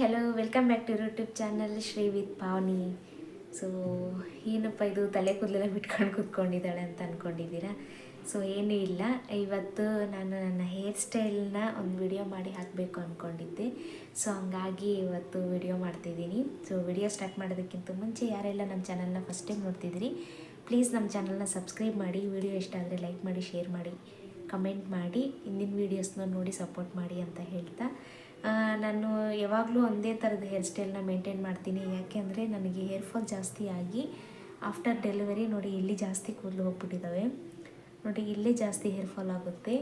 Hello welcome back to YouTube channel Shri with Pavani so ಏನಪ್ಪ ಇದು ತಲೆ ಕೂದಲೆಲ್ಲ ಬಿಟ್ಕೊಂಡು ಕೂತ್ಕೊಂಡಿದ್ದಾಳೆ ಅಂತ ಅಂದ್ಕೊಂಡಿದ್ದೀರಾ ಸೊ ಏನೂ ಇಲ್ಲ. ಇವತ್ತು ನಾನು ನನ್ನ ಹೇರ್ ಸ್ಟೈಲ್ನ ಒಂದು ವಿಡಿಯೋ ಮಾಡಿ ಹಾಕಬೇಕು ಅಂದ್ಕೊಂಡಿದ್ದೆ ಸೊ ಹಂಗಾಗಿ ಇವತ್ತು ವಿಡಿಯೋ ಮಾಡ್ತಿದ್ದೀನಿ. ಸೊ ವಿಡಿಯೋ ಸ್ಟಾರ್ಟ್ ಮಾಡೋದಕ್ಕಿಂತ ಮುಂಚೆ ಯಾರೆಲ್ಲ ನಮ್ಮ ಚಾನಲ್ನ ಫಸ್ಟ್ ಟೈಮ್ ನೋಡ್ತಿದ್ದೀರಿ ಪ್ಲೀಸ್ ನಮ್ಮ ಚಾನಲ್ನ ಸಬ್ಸ್ಕ್ರೈಬ್ ಮಾಡಿ ವಿಡಿಯೋ ಇಷ್ಟ ಆದರೆ ಲೈಕ್ ಮಾಡಿ ಶೇರ್ ಮಾಡಿ ಕಮೆಂಟ್ ಮಾಡಿ, ಹಿಂದಿನ ವೀಡಿಯೋಸ್ನ ನೋಡಿ ಸಪೋರ್ಟ್ ಮಾಡಿ ಅಂತ ಹೇಳ್ತಾ. ನಾನು ಯಾವಾಗಲೂ ಒಂದೇ ಥರದ ಹೇರ್ ಸ್ಟೈಲ್ನ ಮೇಂಟೈನ್ ಮಾಡ್ತೀನಿ. ಯಾಕೆ ಅಂದರೆ ನನಗೆ ಹೇರ್ ಫಾಲ್ ಜಾಸ್ತಿ ಆಗಿ ಆಫ್ಟರ್ ಡೆಲಿವರಿ ನೋಡಿ ಇಲ್ಲಿ ಜಾಸ್ತಿ ಕೂದಲು ಹೋಗ್ಬಿಟ್ಟಿದ್ದಾವೆ. ನೋಡಿ ಇಲ್ಲೇ ಜಾಸ್ತಿ ಹೇರ್ ಫಾಲ್ ಆಗುತ್ತೆ.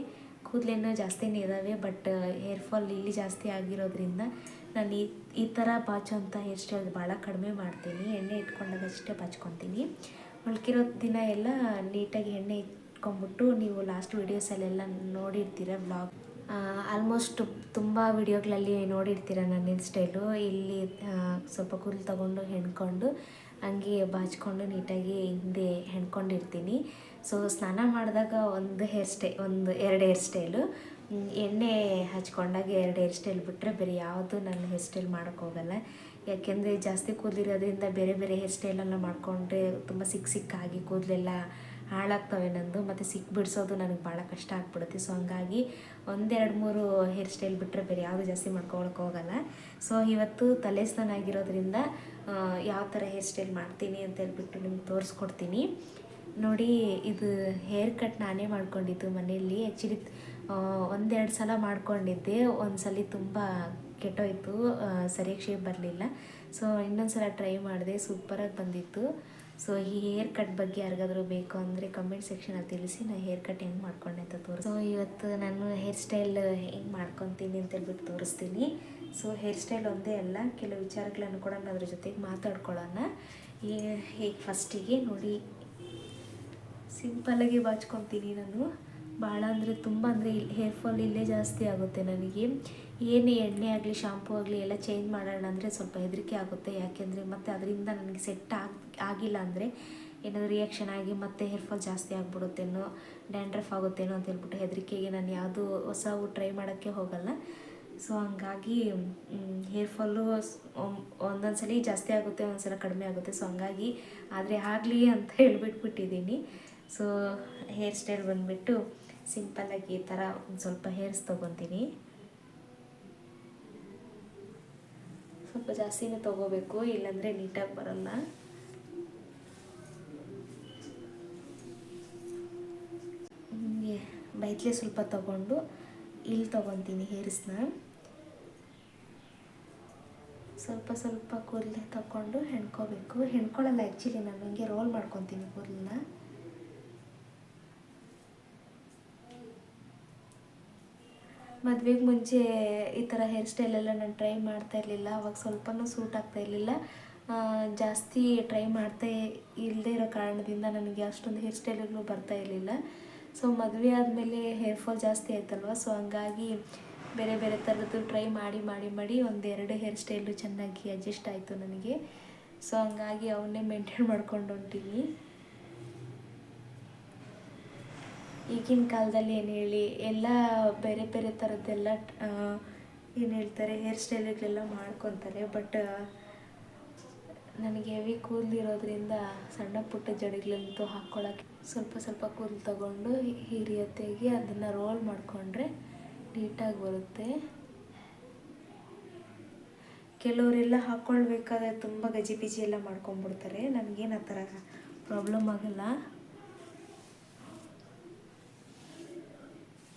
ಕೂದಲೇನು ಜಾಸ್ತಿನೇ ಇದ್ದಾವೆ ಬಟ್ ಹೇರ್ ಫಾಲ್ ಇಲ್ಲಿ ಜಾಸ್ತಿ ಆಗಿರೋದ್ರಿಂದ ನಾನು ಈ ಈ ಥರ ಬಾಚೋಂಥ ಹೇರ್ ಸ್ಟೈಲ್ ಭಾಳ ಕಡಿಮೆ ಮಾಡ್ತೀನಿ. ಎಣ್ಣೆ ಇಟ್ಕೊಂಡಾಗಷ್ಟೇ ಬಾಚ್ಕೊತೀನಿ. ಉಳ್ಕಿರೋ ದಿನ ಎಲ್ಲ ನೀಟಾಗಿ ಎಣ್ಣೆ ಇಟ್ಕೊಂಡ್ಬಿಟ್ಟು ನೀವು ಲಾಸ್ಟ್ ವೀಡಿಯೋಸಲ್ಲೆಲ್ಲ ನೋಡಿರ್ತೀರ ಬ್ಲಾಗ್ ಆಲ್ಮೋಸ್ಟ್ ತುಂಬ ವಿಡಿಯೋಗಳಲ್ಲಿ ನೋಡಿರ್ತೀರ ನನ್ನ ಸ್ಟೈಲು ಇಲ್ಲಿ ಸ್ವಲ್ಪ ಕೂದಲು ತಗೊಂಡು ಹೆಣ್ಕೊಂಡು ಹಂಗೆ ಬಾಚ್ಕೊಂಡು ನೀಟಾಗಿ ಹಿಂದೆ ಹೆಣ್ಕೊಂಡಿರ್ತೀನಿ. ಸೊ ಸ್ನಾನ ಮಾಡಿದಾಗ ಒಂದು ಹೇರ್ ಸ್ಟೈ ಒಂದು ಎರಡು ಹೇರ್ ಸ್ಟೈಲು ಎಣ್ಣೆ ಹಚ್ಕೊಂಡಾಗ ಎರಡು ಹೇರ್ ಸ್ಟೈಲ್ ಬಿಟ್ಟರೆ ಬೇರೆ ಯಾವುದು ನನ್ನ ಹೇರ್ ಸ್ಟೈಲ್ ಮಾಡೋಕ್ಕೋಗಲ್ಲ ಯಾಕೆಂದರೆ ಜಾಸ್ತಿ ಕೂದಲಿರೋದ್ರಿಂದ ಬೇರೆ ಬೇರೆ ಹೇರ್ ಸ್ಟೈಲನ್ನು ಮಾಡಿಕೊಂಡ್ರೆ ತುಂಬ ಸಿಕ್ಕ ಸಿಕ್ಕಾಗಿ ಕೂದಲೆಲ್ಲ ಹಾಳಾಗ್ತವೆ ನಂದು ಮತ್ತು ಸಿಕ್ಕಿ ಬಿಡಿಸೋದು ನನಗೆ ಭಾಳ ಕಷ್ಟ ಆಗ್ಬಿಡುತ್ತೆ. ಸೊ ಹಂಗಾಗಿ ಒಂದೆರಡು ಮೂರು ಹೇರ್ ಸ್ಟೈಲ್ ಬಿಟ್ಟರೆ ಬೇರೆ ಯಾವುದು ಜಾಸ್ತಿ ಮಾಡ್ಕೊಳಕ್ಕೆ ಹೋಗಲ್ಲ. ಸೊ ಇವತ್ತು ತಲೆ ಸ್ನಾನ ಆಗಿರೋದ್ರಿಂದ ಯಾವ ಥರ ಹೇರ್ ಸ್ಟೈಲ್ ಮಾಡ್ತೀನಿ ಅಂತ ಹೇಳ್ಬಿಟ್ಟು ನಿಮ್ಗೆ ತೋರಿಸ್ಕೊಡ್ತೀನಿ. ನೋಡಿ, ಇದು ಹೇರ್ ಕಟ್ ನಾನೇ ಮಾಡ್ಕೊಂಡಿದ್ದು ಮನೆಯಲ್ಲಿ. ಆ್ಯಕ್ಚುಲಿ ಒಂದೆರಡು ಸಲ ಮಾಡ್ಕೊಂಡಿದ್ದೆ. ಒಂದು ಸಲ ತುಂಬ ಕೆಟ್ಟೋಯ್ತು ಸರಿಯಾಗಿ ಶೇಪ್ ಬರಲಿಲ್ಲ. ಸೊ ಇನ್ನೊಂದು ಸಲ ಟ್ರೈ ಮಾಡಿದೆ, ಸೂಪರಾಗಿ ಬಂದಿತ್ತು. ಸೊ ಈ ಹೇರ್ ಕಟ್ ಬಗ್ಗೆ ಯಾರಿಗಾದ್ರೂ ಬೇಕು ಅಂದರೆ ಕಮೆಂಟ್ ಸೆಕ್ಷನಲ್ಲಿ ತಿಳಿಸಿ ನಾನು ಹೇರ್ ಕಟ್ ಹೆಂಗೆ ಮಾಡ್ಕೊಂಡೆ ಅಂತ ತೋರಿಸಿ. ಸೊ ಇವತ್ತು ನಾನು ಹೇರ್ ಸ್ಟೈಲ್ ಹೆಂಗೆ ಮಾಡ್ಕೊತೀನಿ ಅಂತ ಹೇಳ್ಬಿಟ್ಟು ತೋರಿಸ್ತೀನಿ. ಸೊ ಹೇರ್ ಸ್ಟೈಲ್ ಒಂದೇ ಅಲ್ಲ, ಕೆಲವು ವಿಚಾರಗಳನ್ನು ಕೂಡ ಅದ್ರ ಜೊತೆಗೆ ಮಾತಾಡ್ಕೊಳ್ಳೋಣ. ಈ ಹೇಗೆ ಫಸ್ಟಿಗೆ ನೋಡಿ ಸಿಂಪಲಾಗಿ ಬಾಚ್ಕೊತೀನಿ ನಾನು. ಭಾಳ ಅಂದರೆ ತುಂಬ ಅಂದರೆ ಇಲ್ಲಿ ಹೇರ್ ಫಾಲ್ ಇಲ್ಲೇ ಜಾಸ್ತಿ ಆಗುತ್ತೆ ನನಗೆ. ಏನೇ ಎಣ್ಣೆ ಆಗಲಿ ಶಾಂಪೂ ಆಗಲಿ ಎಲ್ಲ ಚೇಂಜ್ ಮಾಡೋಣ ಅಂದರೆ ಸ್ವಲ್ಪ ಹೆದರಿಕೆ ಆಗುತ್ತೆ. ಯಾಕೆಂದರೆ ಮತ್ತೆ ಅದರಿಂದ ನನಗೆ ಸೆಟ್ ಆಗಿ, ಆಗಿಲ್ಲ ಅಂದರೆ ಏನಾದರೂ ರಿಯಾಕ್ಷನ್ ಆಗಿ ಮತ್ತೆ ಹೇರ್ ಫಾಲ್ ಜಾಸ್ತಿ ಆಗಿಬಿಡುತ್ತೇನೋ ಡ್ಯಾಂಡ್ರಫ್ ಆಗುತ್ತೇನೋ ಅಂತ ಹೇಳ್ಬಿಟ್ಟು ಹೆದರಿಕೆಗೆ ನಾನು ಯಾವುದು ಹೊಸವು ಟ್ರೈ ಮಾಡೋಕ್ಕೆ ಹೋಗಲ್ಲ. ಸೊ ಹಂಗಾಗಿ ಹೇರ್ ಫಾಲು ಒಂದೊಂದು ಸಲ ಜಾಸ್ತಿ ಆಗುತ್ತೆ ಒಂದೊಂದು ಸಲ ಕಡಿಮೆ ಆಗುತ್ತೆ. ಸೊ ಹಂಗಾಗಿ ಆದರೆ ಆಗಲಿ ಅಂತ ಹೇಳ್ಬಿಟ್ಬಿಟ್ಟಿದ್ದೀನಿ. ಸೊ ಹೇರ್ ಸ್ಟೈಲ್ ಬಂದುಬಿಟ್ಟು ಸಿಂಪಲ್ಲಾಗಿ ಈ ಥರ ಒಂದು ಸ್ವಲ್ಪ ಹೇರ್ಸ್ ತೊಗೊತೀನಿ. ಸ್ವಲ್ಪ ಜಾಸ್ತಿನೇ ತೊಗೋಬೇಕು, ಇಲ್ಲಾಂದರೆ ನೀಟಾಗಿ ಬರಲ್ಲ. ಹಿಂಗೆ ಬೈತ್ಲೆ ಸ್ವಲ್ಪ ತಗೊಂಡು ಇಲ್ಲಿ ತೊಗೊತೀನಿ ಹೇರ್ಸ್ನ. ಸ್ವಲ್ಪ ಸ್ವಲ್ಪ ಕೂದಲೇ ತಗೊಂಡು ಹೆಣ್ಕೋಬೇಕು. ಹೆಣ್ಕೊಳ್ಳಲ್ಲ ಆ್ಯಕ್ಚುಲಿ ನಾನು ಹಂಗೆ ರೋಲ್ ಮಾಡ್ಕೊತೀನಿ ಕೂದಲನ್ನ. ಮದುವೆಗೆ ಮುಂಚೆ ಈ ಥರ ಹೇರ್ ಸ್ಟೈಲ್ ಎಲ್ಲ ನಾನು ಟ್ರೈ ಮಾಡ್ತಾ ಇರಲಿಲ್ಲ, ಅವಾಗ ಸ್ವಲ್ಪನೂ ಸೂಟ್ ಆಗ್ತಾ ಇರಲಿಲ್ಲ. ಜಾಸ್ತಿ ಟ್ರೈ ಮಾಡ್ತಾ ಇಲ್ಲದೆ ಇರೋ ಕಾರಣದಿಂದ ನನಗೆ ಅಷ್ಟೊಂದು ಹೇರ್ ಸ್ಟೈಲ್ಗಳು ಬರ್ತಾ ಇರಲಿಲ್ಲ. ಸೊ ಮದುವೆ ಆದಮೇಲೆ ಹೇರ್ ಫಾಲ್ ಜಾಸ್ತಿ ಆಯ್ತಲ್ವ? ಸೊ ಹಂಗಾಗಿ ಬೇರೆ ಬೇರೆ ಥರದ್ದು ಟ್ರೈ ಮಾಡಿ ಮಾಡಿ ಮಾಡಿ ಒಂದೆರಡು ಹೇರ್ ಸ್ಟೈಲು ಚೆನ್ನಾಗಿ ಅಡ್ಜಸ್ಟ್ ಆಯಿತು ನನಗೆ. ಸೊ ಹಂಗಾಗಿ ಅವನ್ನೇ ಮೇಂಟೈನ್ ಮಾಡ್ಕೊಂಡು ಹೊಂಟೀನಿ. ಈಗಿನ ಕಾಲದಲ್ಲಿ ಏನು ಹೇಳಿ, ಎಲ್ಲ ಬೇರೆ ಬೇರೆ ಥರದ್ದೆಲ್ಲ ಏನು ಹೇಳ್ತಾರೆ ಹೇರ್ ಸ್ಟೈಲ್ಗಳೆಲ್ಲ ಮಾಡ್ಕೊತಾರೆ. ಬಟ್ ನನಗೆ ಹೆವಿ ಕೂದಲಿರೋದ್ರಿಂದ ಸಣ್ಣ ಪುಟ್ಟ ಜಡೆಗಳಂತೂ ಹಾಕ್ಕೊಳ್ಳೋಕ್ಕೆ ಸ್ವಲ್ಪ ಸ್ವಲ್ಪ ಕೂದಲು ತಗೊಂಡು ಹಿರಿಯತೆಗೆ ಅದನ್ನು ರೋಲ್ ಮಾಡಿಕೊಂಡ್ರೆ ನೀಟಾಗಿ ಬರುತ್ತೆ. ಕೆಲವರೆಲ್ಲ ಹಾಕ್ಕೊಳ್ಬೇಕಾದ್ರೆ ತುಂಬ ಗಜಿಬಿಜಿ ಎಲ್ಲ ಮಾಡ್ಕೊಂಡ್ಬಿಡ್ತಾರೆ. ನನಗೇನು ಆ ಥರ ಪ್ರಾಬ್ಲಮ್ ಆಗಲ್ಲ.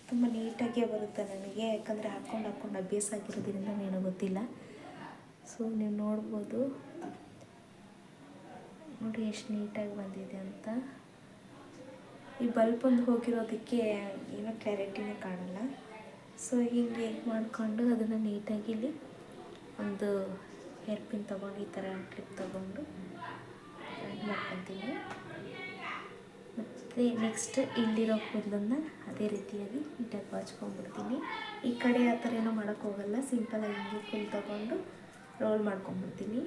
ತುಂಬ ನೀಟಾಗೇ ಬರುತ್ತೆ ನನಗೆ. ಯಾಕಂದರೆ ಹಾಕ್ಕೊಂಡು ಹಾಕ್ಕೊಂಡು ಅಭ್ಯಾಸ ಆಗಿರೋದ್ರಿಂದ ಏನೋ ಗೊತ್ತಿಲ್ಲ. ಸೊ ನೀವು ನೋಡ್ಬೋದು. ನೋಡಿ ಎಷ್ಟು ನೀಟಾಗಿ ಬಂದಿದೆ ಅಂತ. ಈ ಬಲ್ಬ್ ಒಂದು ಹೋಗಿರೋದಕ್ಕೆ ಏನೋ ಕ್ಲಾರಿಟಿನೇ ಕಾಣಲ್ಲ. ಸೊ ಹೀಗೆ ಮಾಡಿಕೊಂಡು ಅದನ್ನು ನೀಟಾಗಿ ಇಲ್ಲಿ ಒಂದು ಹೇರ್ ಪಿನ್ ತೊಗೊಂಡು ಈ ಥರ ಕ್ಲಿಪ್ ತೊಗೊಂಡು ಮಾಡ್ಕೊತೀನಿ. ಮತ್ತು ನೆಕ್ಸ್ಟ್ ಇಲ್ಲಿರೋ ಕೂದಲನ್ನ ಅದೇ ರೀತಿಯಾಗಿ ನೀಟಾಗಿ ಬಾಚ್ಕೊಂಡ್ಬಿಡ್ತೀನಿ ಈ ಕಡೆ ಆ ಥರ ಏನೋ ಮಾಡೋಕ್ಕೆ ಹೋಗಲ್ಲ ಸಿಂಪಲಾಗಿ ಹಿಂಗೆ ಕೂಲ್ ತೊಗೊಂಡು ರೋಲ್ ಮಾಡ್ಕೊಂಡ್ಬಿಡ್ತೀನಿ.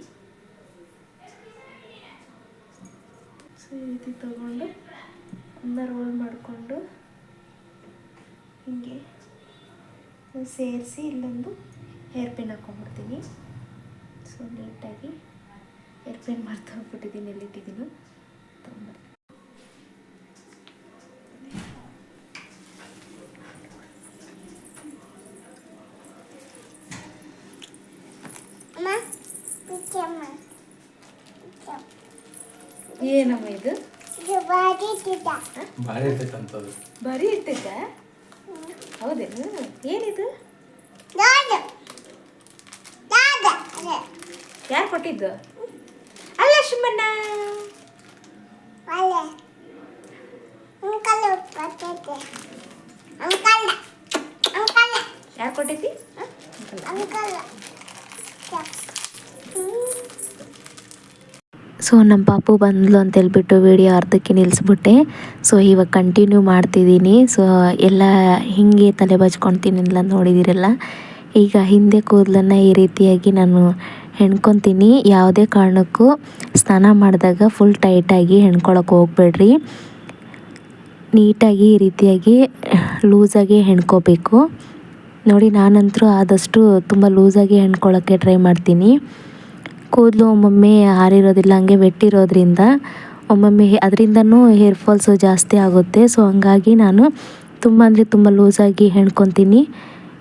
ಸೊ ಈ ರೀತಿ ತೊಗೊಂಡು ಅನ್ನ ರೋಲ್ ಮಾಡಿಕೊಂಡು ಹೀಗೆ ಸೇರಿಸಿ ಇಲ್ಲೊಂದು ಹೇರ್ ಪಿನ್ ಹಾಕ್ಕೊಂಡ್ಬಿಡ್ತೀನಿ ಸೊ ನೀಟಾಗಿ ಏರ್ಪೇನ್ ಮರ್ತು ಹೋಗ್ಬಿಟ್ಟಿದ್ದೀನಿ, ಎಲ್ಲಿಟ್ಟಿದ್ದೀನಿ ತೊಗೊಂಬರ್ತೀನಿ ಏನಮ್ಮ ಇದು? ಇದು ಬಾಡಿ ತಿದ್ದ ಭಾರಿ ಇರ್ತೈತೆ ಅಂತದು ಬರೀ ಇರ್ತೈತ ಹೌದೇನು ಏನಿದು? ಯಾರು ಕೊಟ್ಟಿದ್ದು? ಅಲ್ಲ ಶಿವಣ್ಣ ಯಾರು ಕೊಟ್ಟಿದ್ದಿ? ಅಂಕಲ್. ಸೊ ನಮ್ಮ ಪಾಪು ಬಂದ್ಲು ಅಂತ ಹೇಳ್ಬಿಟ್ಟು ವಿಡಿಯೋ ಅರ್ಧಕ್ಕೆ ನಿಲ್ಲಿಸ್ಬಿಟ್ಟೆ ಸೊ ಇವಾಗ ಕಂಟಿನ್ಯೂ ಮಾಡ್ತಿದ್ದೀನಿ. ಸೊ ಎಲ್ಲ ಹೀಗೆ ತಲೆ ಬಚ್ಕೊತೀನಿಲ್ಲ ನೋಡಿದ್ದೀರಲ್ಲ ಈಗ ಹಿಂದೆ ಕೂದಲನ್ನು ಈ ರೀತಿಯಾಗಿ ನಾನು ಹೆಣ್ಕೊತೀನಿ. ಯಾವುದೇ ಕಾರಣಕ್ಕೂ ಸ್ನಾನ ಮಾಡಿದಾಗ ಫುಲ್ ಟೈಟಾಗಿ ಹೆಣ್ಕೊಳಕ್ಕೆ ಹೋಗ್ಬೇಡ್ರಿ. ನೀಟಾಗಿ ಈ ರೀತಿಯಾಗಿ ಲೂಸಾಗಿ ಹೆಣ್ಕೋಬೇಕು. ನೋಡಿ ನಾನಂತರೂ ಆದಷ್ಟು ತುಂಬ ಲೂಸಾಗಿ ಹೆಣ್ಕೊಳ್ಳೋಕ್ಕೆ ಟ್ರೈ ಮಾಡ್ತೀನಿ. ಕೂದಲು ಒಮ್ಮೊಮ್ಮೆ ಹಾರಿರೋದಿಲ್ಲ, ಹಂಗೆ ವೆಟ್ಟಿರೋದ್ರಿಂದ ಒಮ್ಮೊಮ್ಮೆ ಅದರಿಂದನೂ ಹೇರ್ ಫಾಲ್ಸು ಜಾಸ್ತಿ ಆಗುತ್ತೆ. ಸೊ ಹಂಗಾಗಿ ನಾನು ತುಂಬ ಅಂದರೆ ತುಂಬ ಲೂಸಾಗಿ ಹೆಣ್ಕೊತೀನಿ.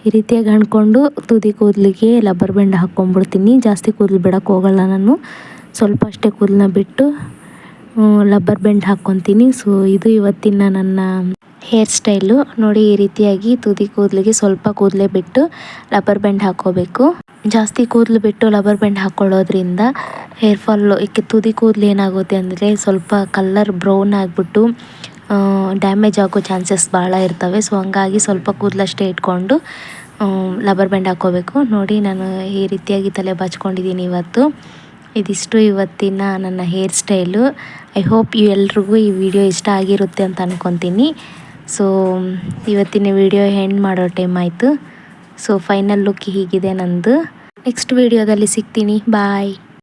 ಈ ರೀತಿಯಾಗಿ ಹಣ್ಕೊಂಡು ತುದಿ ಕೂದಲಿಗೆ ಲಬ್ಬರ್ ಬೆಂಡ್ ಹಾಕ್ಕೊಂಡ್ಬಿಡ್ತೀನಿ. ಜಾಸ್ತಿ ಕೂದಲು ಬಿಡೋಕ್ಕೆ ಹೋಗಲ್ಲ ನಾನು. ಸ್ವಲ್ಪ ಅಷ್ಟೇ ಕೂದಲನ್ನ ಬಿಟ್ಟು ಲಬ್ಬರ್ ಬೆಂಡ್ ಹಾಕ್ಕೊತೀನಿ. ಸೊ ಇದು ಇವತ್ತಿನ ನನ್ನ ಹೇರ್ ಸ್ಟೈಲು ನೋಡಿ ಈ ರೀತಿಯಾಗಿ ತುದಿ ಕೂದಲಿಗೆ ಸ್ವಲ್ಪ ಕೂದಲೇ ಬಿಟ್ಟು ಲಬ್ಬರ್ ಬ್ಯಾಂಡ್ ಹಾಕ್ಕೋಬೇಕು. ಜಾಸ್ತಿ ಕೂದಲು ಬಿಟ್ಟು ಲಬ್ಬರ್ ಬ್ಯಾಂಡ್ ಹಾಕ್ಕೊಳ್ಳೋದ್ರಿಂದ ಹೇರ್ ಫಾಲ್ ತುದಿ ಕೂದಲು ಏನಾಗುತ್ತೆ ಅಂದರೆ ಸ್ವಲ್ಪ ಕಲ್ಲರ್ ಬ್ರೌನ್ ಆಗಿಬಿಟ್ಟು ಡ್ಯಾಮೇಜ್ ಆಗೋ ಚಾನ್ಸಸ್ ಭಾಳ ಇರ್ತವೆ. ಸೊ, ಹಂಗಾಗಿ ಸ್ವಲ್ಪ ಕೂದಲಷ್ಟೇ ಇಟ್ಕೊಂಡು ಲಬ್ಬರ್ ಬ್ಯಾಂಡ್ ಹಾಕ್ಕೋಬೇಕು. ನೋಡಿ, ನಾನು ಈ ರೀತಿಯಾಗಿ ತಲೆ ಬಾಚ್ಕೊಂಡಿದ್ದೀನಿ ಇವತ್ತು. ಇದಿಷ್ಟು ಇವತ್ತಿನ ನನ್ನ ಹೇರ್ ಸ್ಟೈಲು. ಐ ಹೋಪ್ ಎಲ್ರಿಗೂ ಈ ವಿಡಿಯೋ ಇಷ್ಟ ಆಗಿರುತ್ತೆ ಅಂತ ಅನ್ಕೊತೀನಿ. ಸೊ ಇವತ್ತಿನ ವಿಡಿಯೋ ಹೆಂಡ್ ಮಾಡೋ ಟೈಮ್ ಆಯಿತು. ಸೊ ಫೈನಲ್ ಲುಕ್ ಹೀಗಿದೆ ನಂದು. ನೆಕ್ಸ್ಟ್ ವಿಡಿಯೋದಲ್ಲಿ ಸಿಗ್ತೀನಿ. ಬಾಯ್